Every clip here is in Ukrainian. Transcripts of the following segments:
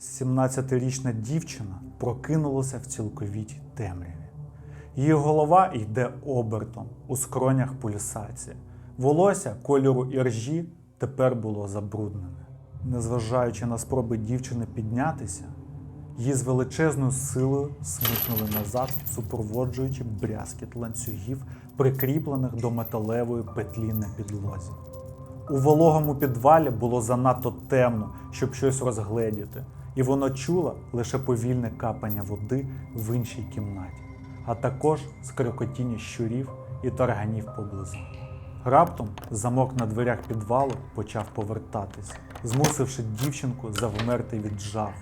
17-річна дівчина прокинулася в цілковітій темряві. Її голова йде обертом, у скронях пульсація. Волосся кольору іржі тепер було забруднене. Незважаючи на спроби дівчини піднятися, її з величезною силою смикнули назад, супроводжуючи брязкіт ланцюгів, прикріплених до металевої петлі на підлозі. У вологому підвалі було занадто темно, щоб щось розгледіти, і вона чула лише повільне капання води в іншій кімнаті, а також скрикотіння щурів і тарганів поблизу. Раптом замок на дверях підвалу почав повертатися, змусивши дівчинку завмерти від жаху,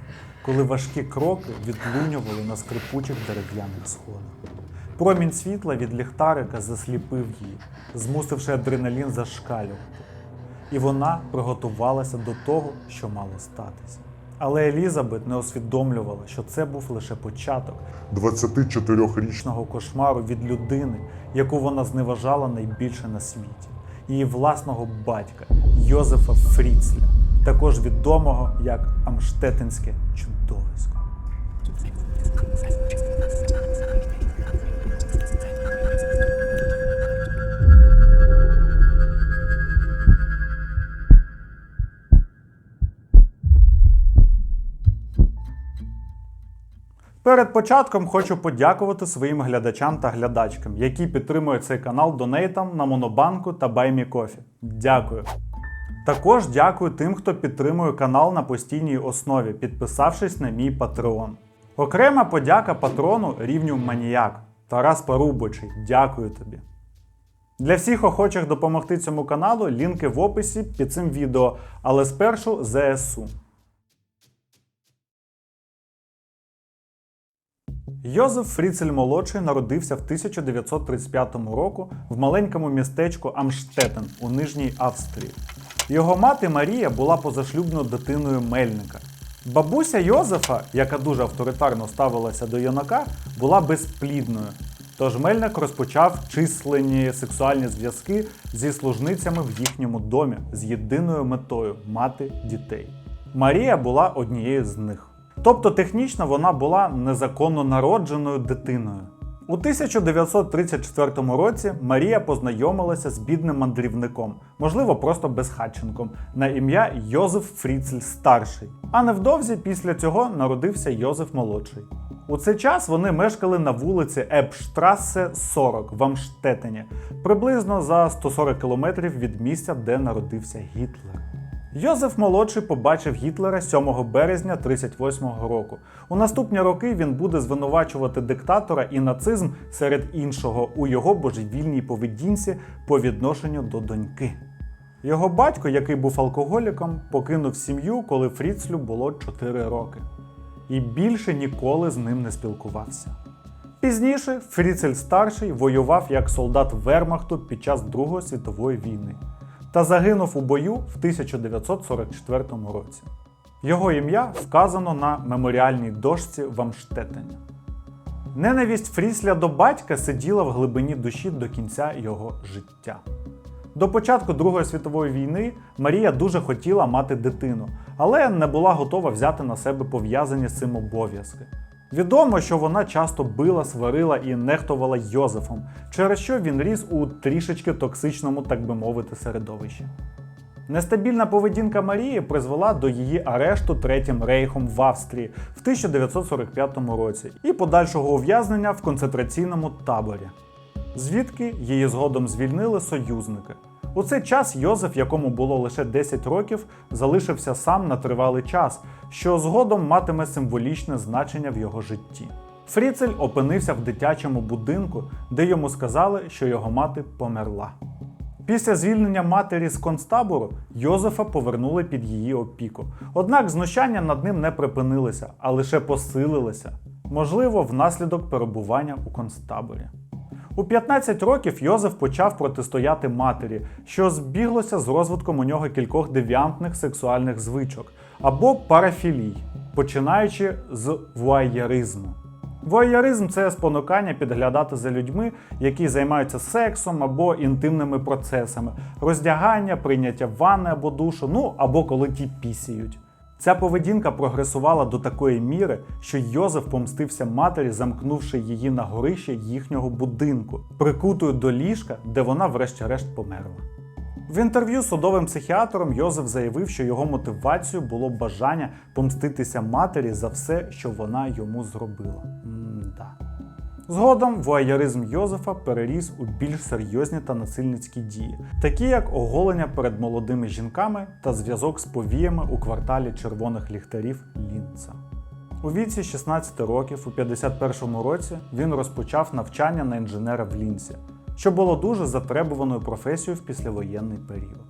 коли важкі кроки відлунювали на скрипучих дерев'яних сходах. Промінь світла від ліхтарика засліпив її, змусивши адреналін зашкалювати і вона приготувалася до того, що мало статися. Але Елізабет не усвідомлювала, що це був лише початок 24-річного кошмару від людини, яку вона зневажала найбільше на світі, її власного батька Йозефа Фріцля, також відомого як Амштетинське чудовисько. Перед початком хочу подякувати своїм глядачам та глядачкам, які підтримують цей канал донейтом на Монобанку та BuyMeCoffee. Дякую. Також дякую тим, хто підтримує канал на постійній основі, підписавшись на мій Patreon. Окрема подяка патрону рівню Маніяк Тарас Порубочий. Дякую тобі. Для всіх охочих допомогти цьому каналу лінки в описі під цим відео, але спершу ЗСУ. Йозеф Фріцель молодший народився в 1935 року в маленькому містечку Амштетен у Нижній Австрії. Його мати Марія була позашлюбною дитиною Мельника. Бабуся Йозефа, яка дуже авторитарно ставилася до юнака, була безплідною. Тож Мельник розпочав численні сексуальні зв'язки зі служницями в їхньому домі з єдиною метою мати дітей. Марія була однією з них. Тобто технічно вона була незаконно народженою дитиною. У 1934 році Марія познайомилася з бідним мандрівником, можливо, просто безхатченком, на ім'я Йозеф Фріцель старший. А невдовзі після цього народився Йозеф молодший. У цей час вони мешкали на вулиці Епштрасе 40 в Амштетені, приблизно за 140 кілометрів від місця, де народився Гітлер. Йозеф молодший побачив Гітлера 7 березня 38-го року. У наступні роки він буде звинувачувати диктатора і нацизм серед іншого у його божевільній поведінці по відношенню до доньки. Його батько, який був алкоголіком, покинув сім'ю, коли Фріцлю було 4 роки, і більше ніколи з ним не спілкувався. Пізніше Фріцель старший воював як солдат Вермахту під час Другої світової війни та загинув у бою в 1944 році. Його ім'я вказано на меморіальній дошці в Амштетені. Ненависть Фрісля до батька сиділа в глибині душі до кінця його життя. До початку Другої світової війни Марія дуже хотіла мати дитину, але не була готова взяти на себе пов'язані з цим обов'язки. Відомо, що вона часто била, сварила і нехтувала Йозефом, через що він ріс у трішечки токсичному, так би мовити, середовищі. Нестабільна поведінка Марії призвела до її арешту Третім рейхом в Австрії в 1945 році і подальшого ув'язнення в концентраційному таборі, звідки її згодом звільнили союзники. У цей час Йозеф, якому було лише 10 років, залишився сам на тривалий час, що згодом матиме символічне значення в його житті. Фріцель опинився в дитячому будинку, де йому сказали, що його мати померла. Після звільнення матері з концтабору Йозефа повернули під її опіку. Однак знущання над ним не припинилися, а лише посилилися, можливо, внаслідок перебування у концтаборі. У 15 років Йозеф почав протистояти матері, що збіглося з розвитком у нього кількох девіантних сексуальних звичок або парафілій, починаючи з вуайєризму. Вуайєризм – це спонукання підглядати за людьми, які займаються сексом або інтимними процесами, роздягання, прийняття ванни або душу, ну або коли ті пісіють. Ця поведінка прогресувала до такої міри, що Йозеф помстився матері, замкнувши її на горище їхнього будинку, прикутою до ліжка, де вона врешті-решт померла. В інтерв'ю з судовим психіатром Йозеф заявив, що його мотивацією було бажання помститися матері за все, що вона йому зробила. Згодом воєризм Йозефа переріс у більш серйозні та насильницькі дії, такі як оголення перед молодими жінками та зв'язок з повіями у кварталі червоних ліхтарів Лінца. У віці 16 років, у 51-му році, він розпочав навчання на інженера в Лінці, що було дуже затребуваною професією в післявоєнний період.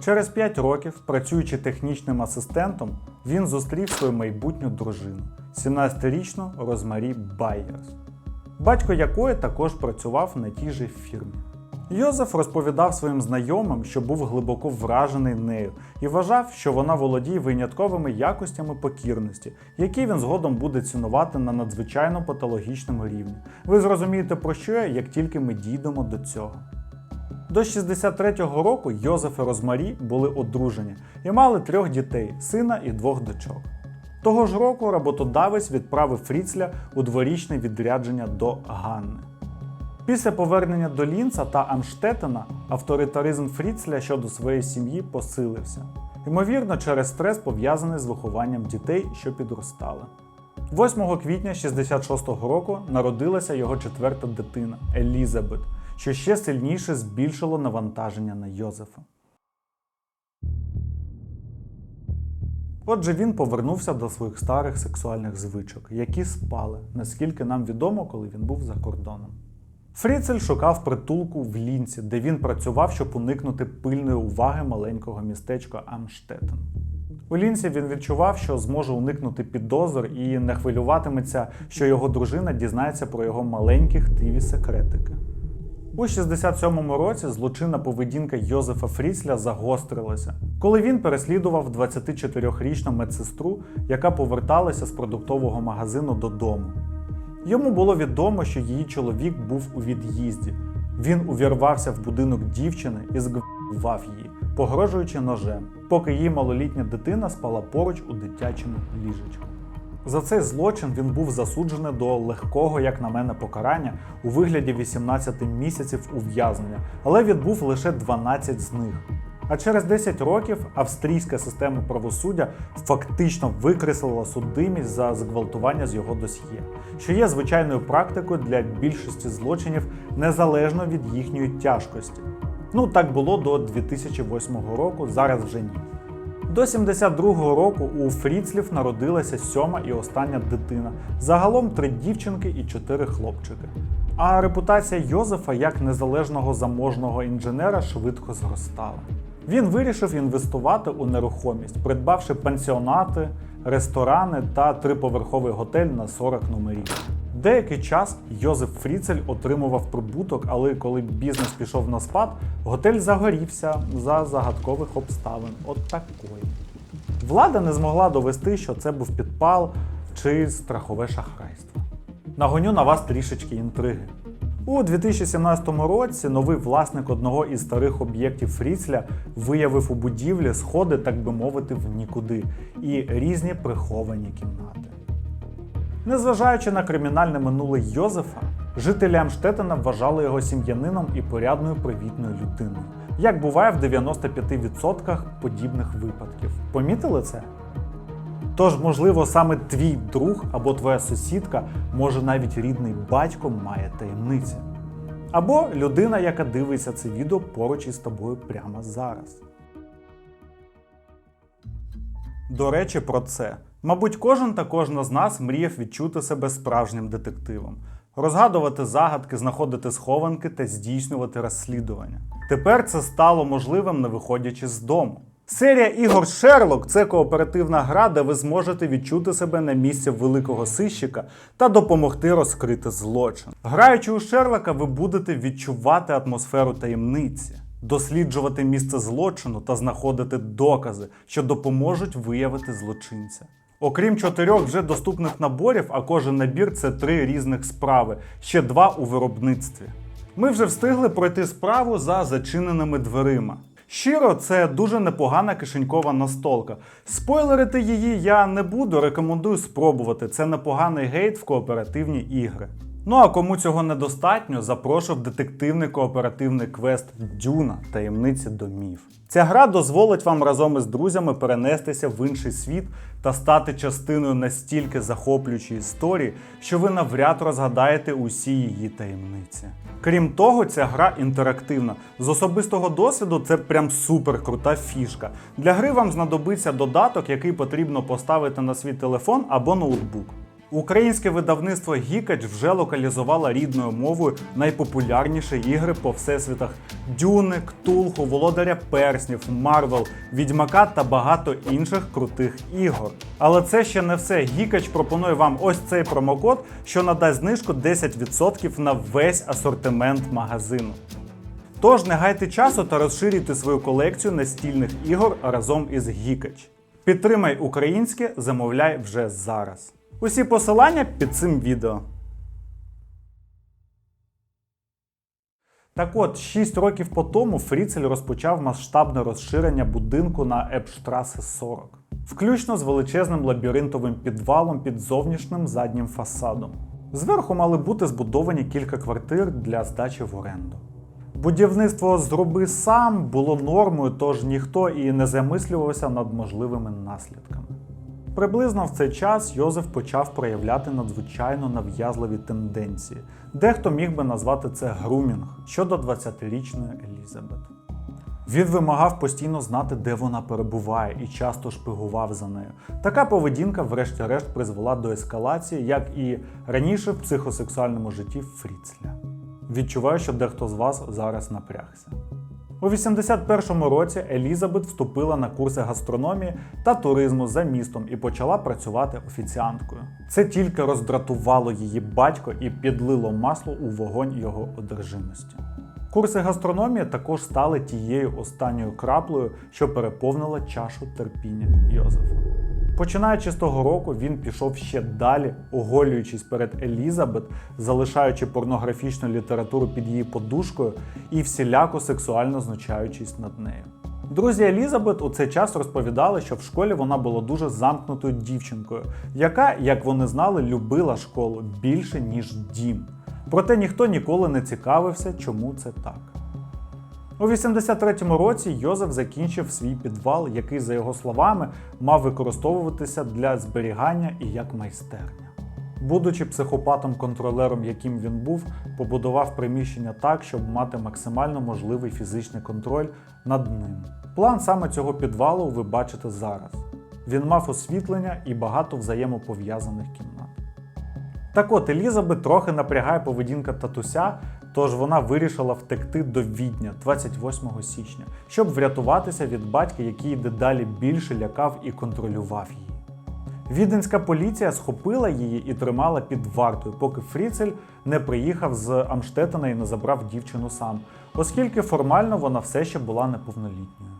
Через 5 років, працюючи технічним асистентом, він зустрів свою майбутню дружину, 17-річну Розмарі Байерс, батько якої також працював на тій же фірмі. Йозеф розповідав своїм знайомим, що був глибоко вражений нею і вважав, що вона володіє винятковими якостями покірності, які він згодом буде цінувати на надзвичайно патологічному рівні. Ви зрозумієте про що я, як тільки ми дійдемо до цього. До 63-го року Йозеф і Розмарі були одружені і мали трьох дітей сина і двох дочок. Того ж року роботодавець відправив Фріцля у дворічне відрядження до Ганни. Після повернення до Лінца та Амштетена авторитаризм Фріцля щодо своєї сім'ї посилився, ймовірно, через стрес пов'язаний з вихованням дітей, що підростали. 8 квітня 66-го року народилася його четверта дитина Елізабет, що ще сильніше збільшило навантаження на Йозефа. Отже, він повернувся до своїх старих сексуальних звичок, які спали, наскільки нам відомо, коли він був за кордоном. Фріцель шукав притулку в Лінці, де він працював, щоб уникнути пильної уваги маленького містечка Амштетен. У Лінці він відчував, що зможе уникнути підозр і не хвилюватиметься, що його дружина дізнається про його маленькі хтиві секретики. У 67-му році злочинна поведінка Йозефа Фріцля загострилася, коли він переслідував 24-річну медсестру, яка поверталася з продуктового магазину додому. Йому було відомо, що її чоловік був у від'їзді. Він увірвався в будинок дівчини і зґвалтував її, погрожуючи ножем, поки її малолітня дитина спала поруч у дитячому ліжечку. За цей злочин він був засуджений до легкого, як на мене, покарання у вигляді 18 місяців ув'язнення, але відбув лише 12 з них. А через 10 років австрійська система правосуддя фактично викреслила судимість за зґвалтування з його досьє, що є звичайною практикою для більшості злочинів незалежно від їхньої тяжкості. Ну так було до 2008 року, зараз вже ні. До 72-го року у Фріцлів народилася сьома і остання дитина. Загалом три дівчинки і чотири хлопчики. А репутація Йозефа як незалежного заможного інженера швидко зростала. Він вирішив інвестувати у нерухомість, придбавши пансіонати, ресторани та триповерховий готель на 40 номерів. Деякий час Йозеф Фріцель отримував прибуток, але коли бізнес пішов на спад, готель загорівся за загадкових обставин. От такої. Влада не змогла довести, що це був підпал чи страхове шахрайство. Нагоню на вас трішечки інтриги. У 2017 році новий власник одного із старих об'єктів Фріцля виявив у будівлі сходи, так би мовити, в нікуди і різні приховані кімнати. Незважаючи на кримінальне минуле Йозефа, жителі Амштетена вважали його сім'янином і порядною привітною людиною, як буває в 95% подібних випадків. Помітили це? Тож, можливо, саме твій друг або твоя сусідка, може навіть рідний батько має таємниці. Або людина, яка дивиться це відео поруч із тобою прямо зараз. До речі, про це. Мабуть, кожен та кожна з нас мріяв відчути себе справжнім детективом, розгадувати загадки, знаходити схованки та здійснювати розслідування. Тепер це стало можливим, не виходячи з дому. Серія ігор Шерлок це кооперативна гра, де ви зможете відчути себе на місці великого сищика та допомогти розкрити злочин. Граючи у Шерлока, ви будете відчувати атмосферу таємниці, досліджувати місце злочину та знаходити докази, що допоможуть виявити злочинця. Окрім чотирьох вже доступних наборів, а кожен набір це три різних справи, ще два у виробництві. Ми вже встигли пройти справу за зачиненими дверима. Щиро, це дуже непогана кишенькова настолка. Спойлерити її я не буду, рекомендую спробувати. Це непоганий гейт в кооперативні ігри. Ну а кому цього недостатньо, запрошую в детективний кооперативний квест Дюна таємниці домів. Ця гра дозволить вам разом із друзями перенестися в інший світ та стати частиною настільки захоплюючої історії, що ви навряд розгадаєте усі її таємниці. Крім того, ця гра інтерактивна. З особистого досвіду це прям супер крута фішка. Для гри вам знадобиться додаток, який потрібно поставити на свій телефон або ноутбук. Українське видавництво Гікач вже локалізувало рідною мовою найпопулярніші ігри по всесвітах Дюни, Ктулху, Володаря Перснів, Марвел, Відьмака та багато інших крутих ігор. Але це ще не все. Гікач пропонує вам ось цей промокод, що надасть знижку 10% на весь асортимент магазину. Тож не гайте часу та розширюйте свою колекцію настільних ігор разом із Гікач. Підтримай українське, замовляй вже зараз. Усі посилання під цим відео. Так от, 6 років по тому Фріцель розпочав масштабне розширення будинку на Епштрасе 40, включно з величезним лабіринтовим підвалом під зовнішнім заднім фасадом. Зверху мали бути збудовані кілька квартир для здачі в оренду. Будівництво зроби сам було нормою, тож ніхто і не замислювався над можливими наслідками. Приблизно в цей час Йозеф почав проявляти надзвичайно нав'язливі тенденції. Дехто міг би назвати це грумінг щодо 20-річної Елізабет. Він вимагав постійно знати, де вона перебуває, і часто шпигував за нею. Така поведінка, врешті-решт, призвела до ескалації, як і раніше в психосексуальному житті Фріцля. Відчуваю, що дехто з вас зараз напрягся. У 81-му році Елізабет вступила на курси гастрономії та туризму за містом і почала працювати офіціанткою. Це тільки роздратувало її батько і підлило масло у вогонь його одержимості. Курси гастрономії також стали тією останньою краплею, що переповнила чашу терпіння Йозефа. Починаючи з того року, він пішов ще далі, оголюючись перед Елізабет, залишаючи порнографічну літературу під її подушкою і всіляко сексуально знущаючись над нею. Друзі Елізабет у цей час розповідали, що в школі вона була дуже замкнутою дівчинкою, яка, як вони знали, любила школу більше, ніж дім. Проте ніхто ніколи не цікавився, чому це так. У 83-му році Йозеф закінчив свій підвал, який, за його словами, мав використовуватися для зберігання і як майстерня. Будучи психопатом-контролером, яким він був, побудував приміщення так, щоб мати максимально можливий фізичний контроль над ним. План саме цього підвалу ви бачите зараз. Він мав освітлення і багато взаємопов'язаних кімнат. Так от Елізабет трохи напрягає поведінка татуся, тож вона вирішила втекти до Відня 28 січня, щоб врятуватися від батька, який дедалі більше лякав і контролював її. Віденська поліція схопила її і тримала під вартою, поки Фріцель не приїхав з Амштетена і не забрав дівчину сам, оскільки формально вона все ще була неповнолітньою.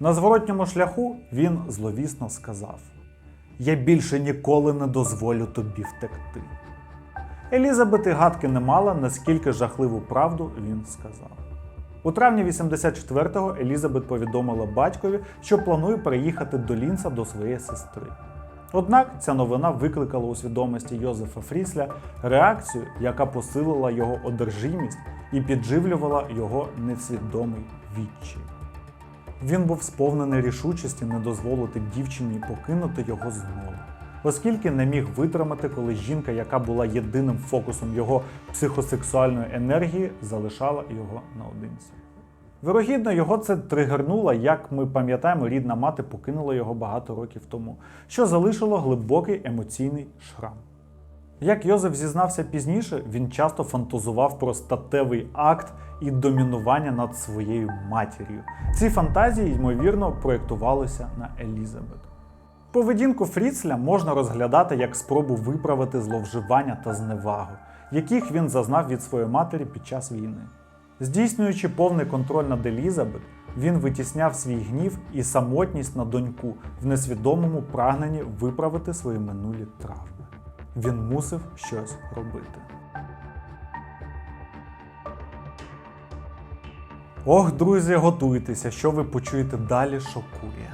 На зворотньому шляху він зловісно сказав: Я більше ніколи не дозволю тобі втекти. Елізабет і гадки не мала, наскільки жахливу правду він сказав. У травні 84-го Елізабет повідомила батькові, що планує переїхати до Лінца до своєї сестри. Однак ця новина викликала у свідомості Йозефа Фрісля реакцію, яка посилила його одержимість і підживлювала його несвідомий відчай. Він був сповнений рішучості не дозволити дівчині покинути його знову, оскільки не міг витримати, коли жінка, яка була єдиним фокусом його психосексуальної енергії, залишала його наодинці. Вирогідно, його це тригернуло, як ми пам'ятаємо, рідна мати покинула його багато років тому, що залишило глибокий емоційний шрам. Як Йозеф зізнався пізніше, він часто фантазував про статевий акт і домінування над своєю матір'ю. Ці фантазії, ймовірно, проєктувалися на Елізабет. Поведінку Фріцля можна розглядати як спробу виправити зловживання та зневагу, яких він зазнав від своєї матері під час війни. Здійснюючи повний контроль над Елізабет, він витісняв свій гнів і самотність на доньку в несвідомому прагненні виправити свої минулі травми. Він мусив щось робити. Ох, друзі, готуйтеся, що ви почуєте далі, шокує.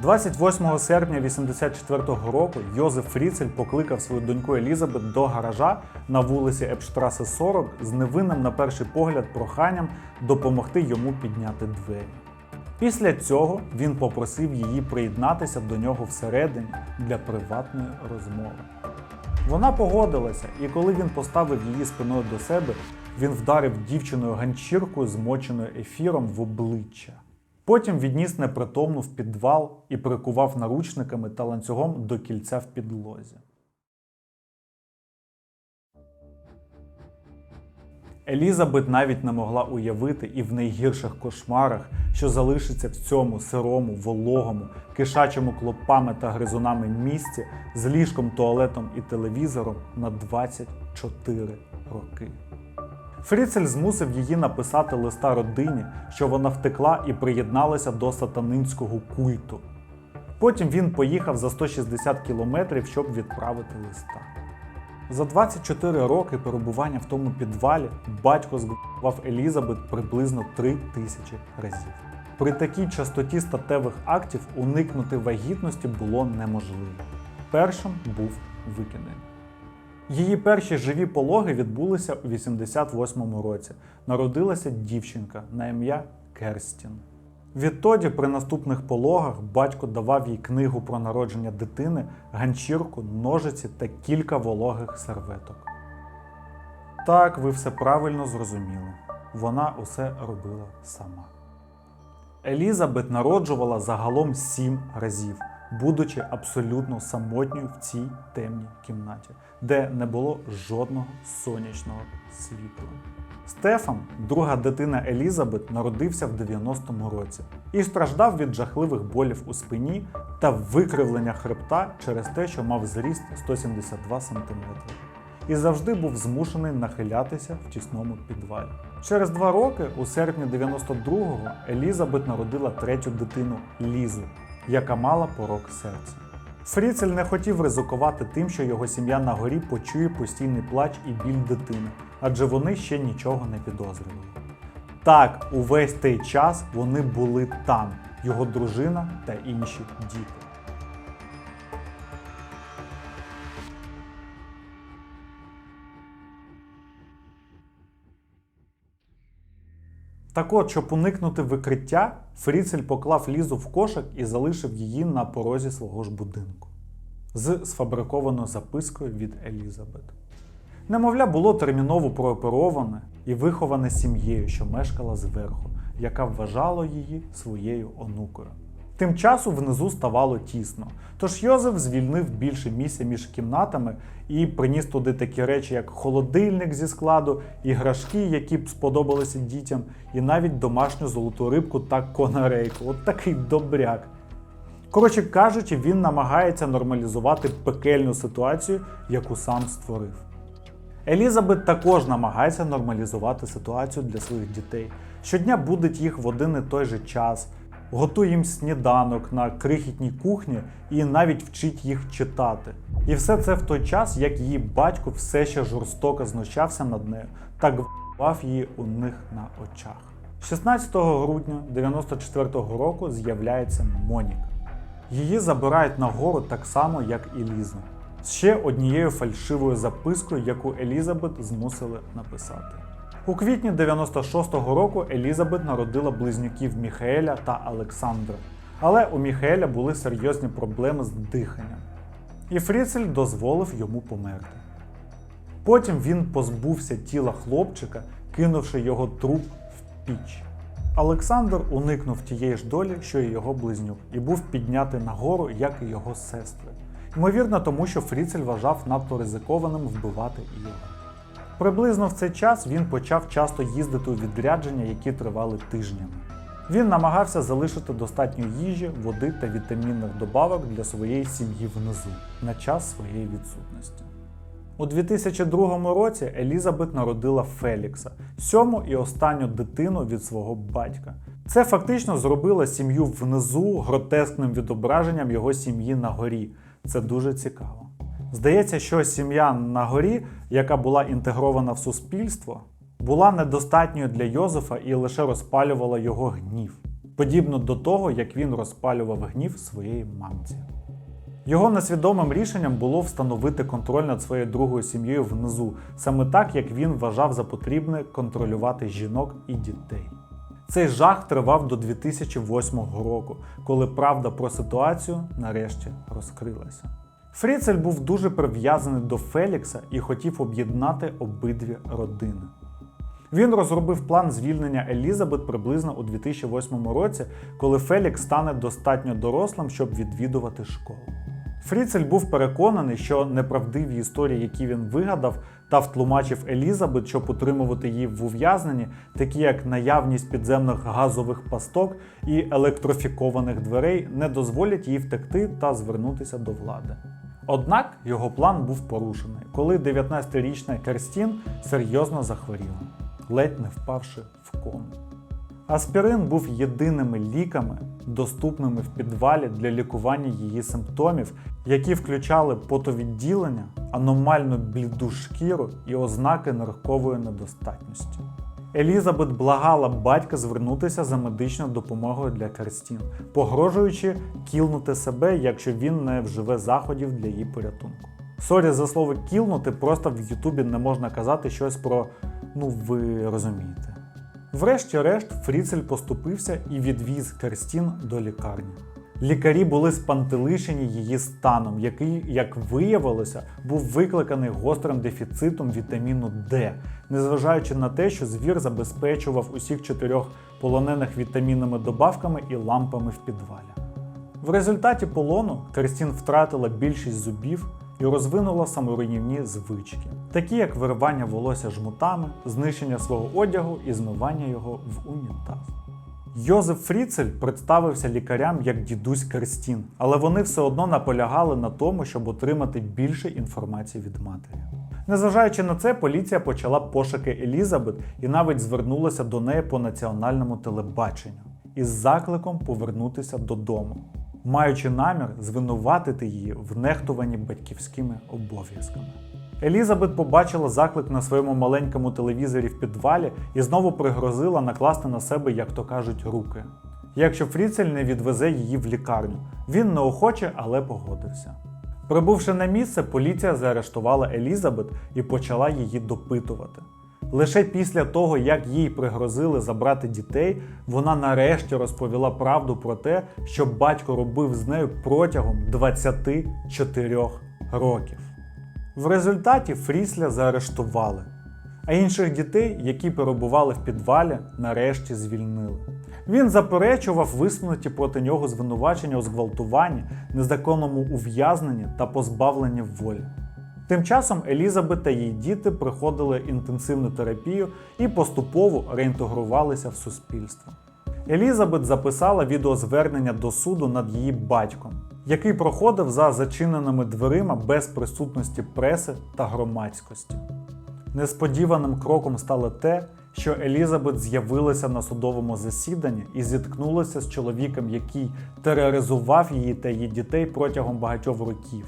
28 серпня 84-го року Йозеф Фріцель покликав свою доньку Елізабет до гаража на вулиці Епштрасе 40 з невинним на перший погляд проханням допомогти йому підняти двері. Після цього він попросив її приєднатися до нього всередині для приватної розмови. Вона погодилася, і коли він поставив її спиною до себе, він вдарив дівчиною ганчіркою, змоченою ефіром в обличчя. Потім відніс непритомну в підвал і прикував наручниками та ланцюгом до кільця в підлозі. Елізабет навіть не могла уявити і в найгірших кошмарах, що залишиться в цьому сирому, вологому, кишачому клопами та гризунами місці з ліжком, туалетом і телевізором на 24 роки. Фріцель змусив її написати листа родині, що вона втекла і приєдналася до сатанинського культу. Потім він поїхав за 160 кілометрів, щоб відправити листа. За 24 роки перебування в тому підвалі батько збивав Елізабет приблизно 3 тисячі разів. При такій частоті статевих актів уникнути вагітності було неможливо. Першим був викидень. Її перші живі пологи відбулися у 88-му році. Народилася дівчинка на ім'я Керстін. Відтоді, при наступних пологах, батько давав їй книгу про народження дитини, ганчірку, ножиці та кілька вологих серветок. Так, ви все правильно зрозуміли. Вона усе робила сама. Елізабет народжувала загалом сім разів, будучи абсолютно самотньою в цій темній кімнаті, де не було жодного сонячного світла. Стефан, друга дитина Елізабет, народився в 90-му році і страждав від жахливих болів у спині та викривлення хребта через те, що мав зріст 172 см. І завжди був змушений нахилятися в тісному підвалі. Через два роки, у серпні 92-го, Елізабет народила третю дитину Лізу, яка мала порок серця. Фріцель не хотів ризикувати тим, що його сім'я на горі почує постійний плач і біль дитини, адже вони ще нічого не підозрювали. Так, увесь той час вони були там, його дружина та інші діти. Так от, щоб уникнути викриття, Фріцель поклав лізу в кошик і залишив її на порозі свого ж будинку з сфабрикованою запискою від Елізабет. Немовля було терміново проопероване і виховане сім'єю, що мешкала зверху, яка вважала її своєю онукою. Тим часом внизу ставало тісно, тож Йозеф звільнив більше місця між кімнатами і приніс туди такі речі, як холодильник зі складу, іграшки, які б сподобалися дітям, і навіть домашню золоту рибку та конарейку. От такий добряк. Коротше кажучи, він намагається нормалізувати пекельну ситуацію, яку сам створив. Елізабет також намагається нормалізувати ситуацію для своїх дітей. Щодня будить їх в один і той же час, готує їм сніданок на крихітній кухні і навіть вчить їх читати. І все це в той час, як її батько все ще жорстоко знущався над нею та гвалтував її у них на очах. 16 грудня 94-го року з'являється Моніка. Її забирають на гору так само, як і Лізу. З ще однією фальшивою запискою, яку Елізабет змусили написати. У квітні 96-го року Елізабет народила близнюків Міхаеля та Олександра. Але у Міхаеля були серйозні проблеми з диханням. І Фріцель дозволив йому померти. Потім він позбувся тіла хлопчика, кинувши його труп в піч. Олександр уникнув тієї ж долі, що і його близнюк, і був піднятий нагору, як і його сестри. Ймовірно, тому що Фріцель вважав надто ризикованим вбивати його. Приблизно в цей час він почав часто їздити у відрядження, які тривали тижнями. Він намагався залишити достатньо їжі, води та вітамінних добавок для своєї сім'ї внизу на час своєї відсутності. У 2002 році Елізабет народила Фелікса, сьому і останню дитину від свого батька. Це фактично зробило сім'ю внизу гротескним відображенням його сім'ї на горі. Це дуже цікаво. Здається, що сім'я на горі, яка була інтегрована в суспільство, була недостатньою для Йозефа і лише розпалювала його гнів, подібно до того, як він розпалював гнів своєї мамці. Його несвідомим рішенням було встановити контроль над своєю другою сім'єю внизу, саме так, як він вважав за потрібне контролювати жінок і дітей. Цей жах тривав до 2008 року, коли правда про ситуацію нарешті розкрилася. Фріцель був дуже прив'язаний до Фелікса і хотів об'єднати обидві родини. Він розробив план звільнення Елізабет приблизно у 2008 році, коли Фелікс стане достатньо дорослим, щоб відвідувати школу. Фріцель був переконаний, що неправдиві історії, які він вигадав та втлумачив Елізабет, щоб утримувати її в ув'язненні, такі як наявність підземних газових пасток і електрифікованих дверей, не дозволять їй втекти та звернутися до влади. Однак його план був порушений, коли 19-річна Керстін серйозно захворіла, ледь не впавши в кому. Аспірин був єдиними ліками, доступними в підвалі для лікування її симптомів, які включали потовідділення, аномальну бліду шкіру і ознаки ниркової недостатності. Елізабет благала батька звернутися за медичною допомогою для Керстін, погрожуючи кілнути себе, якщо він не вживе заходів для її порятунку. Сорі за слово кілнути, просто в Ютубі не можна казати щось про ну ви розумієте. Врешті-решт Фріцель поступився і відвіз Керстін до лікарні. Лікарі були спантелишені її станом, який, як виявилося, був викликаний гострим дефіцитом вітаміну Д, незважаючи на те, що звір забезпечував усіх чотирьох полонених вітамінними добавками і лампами в підвалі. В результаті полону Керстін втратила більшість зубів і розвинула саморуйнівні звички, такі як виривання волосся жмутами, знищення свого одягу і змивання його в унітаз. Йозеф Фріцель представився лікарям як дідусь Керстін, але вони все одно наполягали на тому, щоб отримати більше інформації від матері. Незважаючи на це, поліція почала пошуки Елізабет і навіть звернулася до неї по національному телебаченню із закликом повернутися додому, маючи намір звинуватити її в нехтуванні батьківськими обов'язками. Елізабет побачила заклик на своєму маленькому телевізорі в підвалі і знову пригрозила накласти на себе, як то кажуть, руки. Якщо Фріцель не відвезе її в лікарню, він неохоче, але погодився. Прибувши на місце, поліція заарештувала Елізабет і почала її допитувати. Лише після того, як їй пригрозили забрати дітей, вона нарешті розповіла правду про те, що батько робив з нею протягом 24 років. В результаті Фрісля заарештували, а інших дітей, які перебували в підвалі, нарешті звільнили. Він заперечував висунуті проти нього звинувачення у зґвалтуванні, незаконному ув'язненні та позбавленні волі. Тим часом Елізабет та її діти проходили інтенсивну терапію і поступово реінтегрувалися в суспільство. Елізабет записала відеозвернення до суду над її батьком, який проходив за зачиненими дверима без присутності преси та громадськості. Несподіваним кроком стало те, що Елізабет з'явилася на судовому засіданні і зіткнулася з чоловіком, який тероризував її та її дітей протягом багатьох років.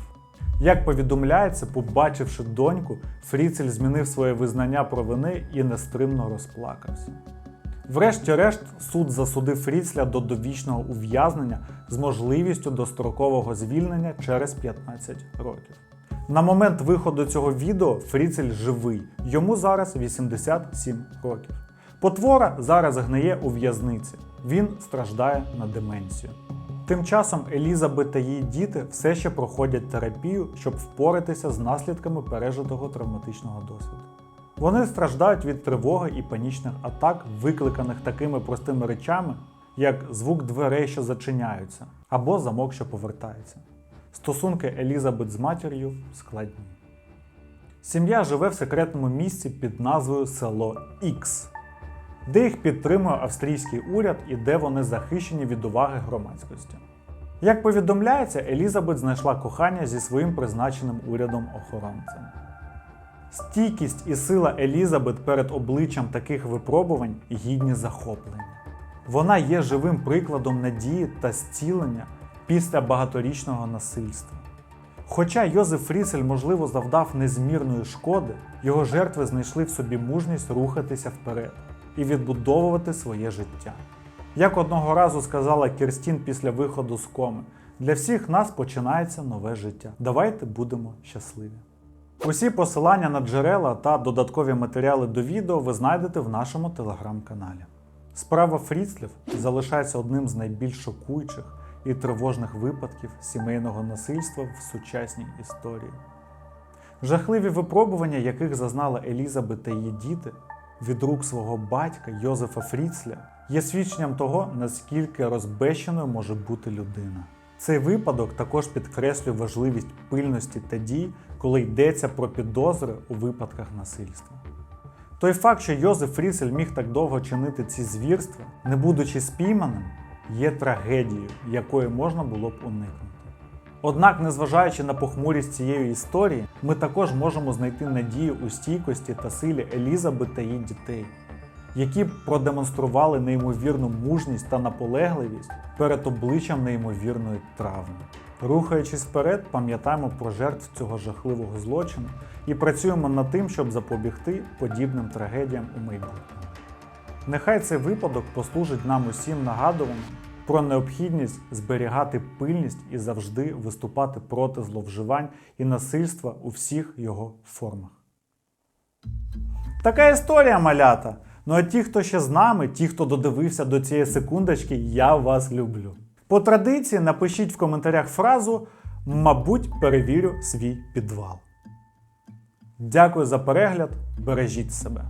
Як повідомляється, побачивши доньку, Фріцель змінив своє визнання провини і нестримно розплакався. Врешті-решт, суд засудив Фріцля до довічного ув'язнення з можливістю дострокового звільнення через 15 років. На момент виходу цього відео Фріцель живий, йому зараз 87 років. Потвора зараз гниє у в'язниці. Він страждає на деменцію. Тим часом Елізабет та її діти все ще проходять терапію, щоб впоратися з наслідками пережитого травматичного досвіду. Вони страждають від тривоги і панічних атак, викликаних такими простими речами, як звук дверей, що зачиняються, або замок, що повертається. Стосунки Елізабет з матір'ю складні. Сім'я живе в секретному місці під назвою Село Ікс, де їх підтримує австрійський уряд і де вони захищені від уваги громадськості. Як повідомляється, Елізабет знайшла кохання зі своїм призначеним урядом охоронцем. Стійкість і сила Елізабет перед обличчям таких випробувань гідні захоплення. Вона є живим прикладом надії та зцілення після багаторічного насильства. Хоча Йозеф Фріцель, можливо, завдав незмірної шкоди, його жертви знайшли в собі мужність рухатися вперед і відбудовувати своє життя. Як одного разу сказала Кірстін після виходу з коми, для всіх нас починається нове життя. Давайте будемо щасливі. Усі посилання на джерела та додаткові матеріали до відео ви знайдете в нашому телеграм-каналі. Справа Фріцлів залишається одним з найбільш шокуючих і тривожних випадків сімейного насильства в сучасній історії. Жахливі випробування, яких зазнала Елізабет та її діти від рук свого батька Йозефа Фріцля, є свідченням того, наскільки розбещеною може бути людина. Цей випадок також підкреслює важливість пильності та дій, коли йдеться про підозри у випадках насильства. Той факт, що Йозеф Фріцель міг так довго чинити ці звірства, не будучи спійманим, є трагедією, якої можна було б уникнути. Однак, незважаючи на похмурість цієї історії, ми також можемо знайти надію у стійкості та силі Елізабет та її дітей, які продемонстрували неймовірну мужність та наполегливість перед обличчям неймовірної травми. Рухаючись вперед, пам'ятаємо про жертв цього жахливого злочину і працюємо над тим, щоб запобігти подібним трагедіям у майбутньому. Нехай цей випадок послужить нам усім нагадуванням про необхідність зберігати пильність і завжди виступати проти зловживань і насильства у всіх його формах. Така історія, малята. Ну а ті, хто ще з нами, ті, хто додивився до цієї секундочки, я вас люблю. По традиції напишіть в коментарях фразу Мабуть, перевірю свій підвал. Дякую за перегляд, бережіть себе.